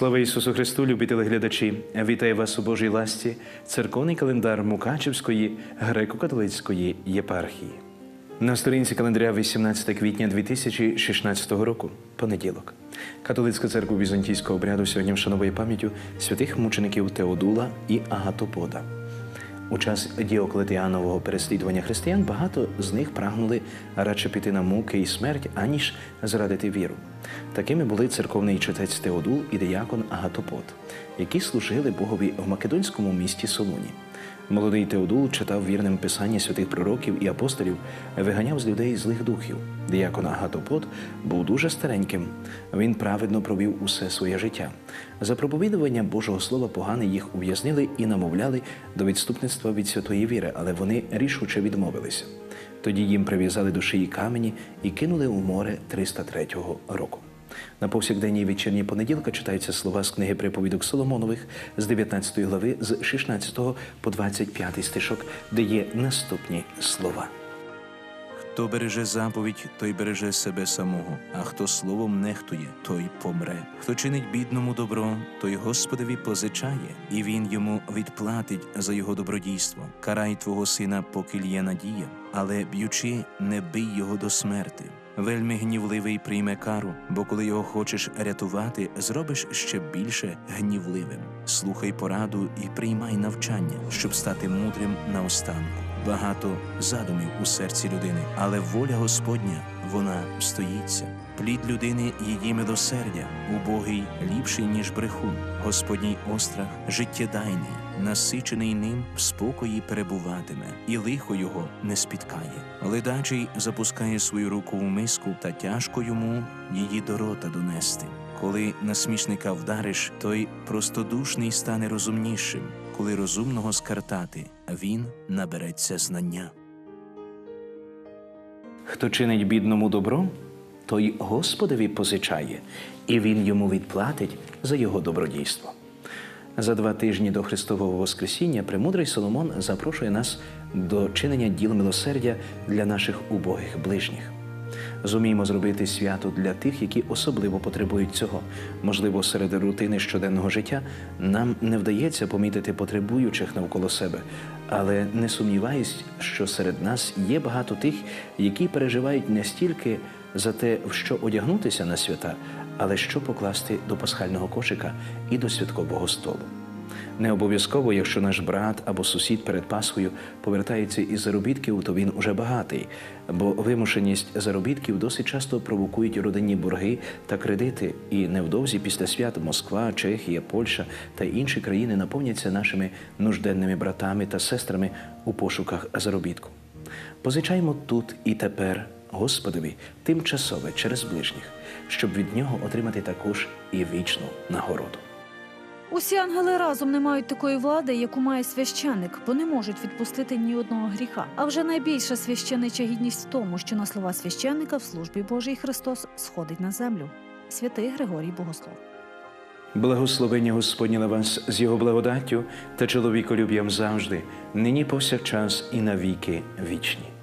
Слава Ісусу Христу, любі телеглядачі! Вітаю вас у Божій ласті, церковний календар Мукачевської греко-католицької єпархії. На сторінці календаря 18 квітня 2016 року, понеділок. Католицька церква візантійського обряду сьогодні вшановує пам'яттю святих мучеників Теодула і Агатопода. У час Діоклетіанового переслідування християн багато з них прагнули радше піти на муки і смерть, аніж зрадити віру. Такими були церковний читець Теодул і деякон Агатопот, які служили Богові в македонському місті Солуні. Молодий Теодул читав вірним писання святих пророків і апостолів, виганяв з людей злих духів. Диякон Агатопод був дуже стареньким. Він праведно провів усе своє життя. За проповідування Божого Слова погани їх ув'язнили і намовляли до відступництва від святої віри, але вони рішуче відмовилися. Тоді їм прив'язали до шиї камені і кинули у море 303 року. На повсякденній вечірній понеділка читаються слова з книги приповідок Соломонових з 19 глави з 16 по 25 стишок, де є наступні слова. Хто береже заповідь, той береже себе самого, а хто словом нехтує, той помре. Хто чинить бідному добро, той Господові позичає, і він йому відплатить за його добродійство. Карай твого сина, поки є надія, але б'ючи, не бий його до смерти. Вельми гнівливий прийме кару, бо коли його хочеш рятувати, зробиш ще більше гнівливим. Слухай пораду і приймай навчання, щоб стати мудрим наостанку. Багато задумів у серці людини, але воля Господня вона стоїться. Плід людини її милосердя, убогий ліпший, ніж брехун. Господній острах життєдайний, насичений ним в спокої перебуватиме, і лихо його не спіткає. Ледачий запускає свою руку в миску, та тяжко йому її до рота донести. Коли насмішника вдариш, той простодушний стане розумнішим. Коли розумного скартати, він набереться знання. Хто чинить бідному добро, той Господові позичає, і він йому відплатить за його добродійство. За два тижні до Христового Воскресіння премудрий Соломон запрошує нас до чинення діл милосердя для наших убогих ближніх. Зуміємо зробити свято для тих, які особливо потребують цього. Можливо, серед рутини щоденного життя нам не вдається помітити потребуючих навколо себе, але не сумніваюсь, що серед нас є багато тих, які переживають не стільки за те, в що одягнутися на свята, але що покласти до пасхального кошика і до святкового столу. Не обов'язково, якщо наш брат або сусід перед Пасхою повертається із заробітків, то він уже багатий, бо вимушеність заробітків досить часто провокують родинні борги та кредити, і невдовзі після свят Москва, Чехія, Польща та інші країни наповняться нашими нужденними братами та сестрами у пошуках заробітку. Позичаємо тут і тепер Господові тимчасове через ближніх, щоб від нього отримати також і вічну нагороду. Усі ангели разом не мають такої влади, яку має священик, бо не можуть відпустити ні одного гріха. А вже найбільша священича гідність в тому, що на слова священника в службі Божій Христос сходить на землю. Святий Григорій Богослов. Благословення Господнє на вас з Його благодаттю та чоловіколюб'ям завжди, нині повсякчас і навіки вічні.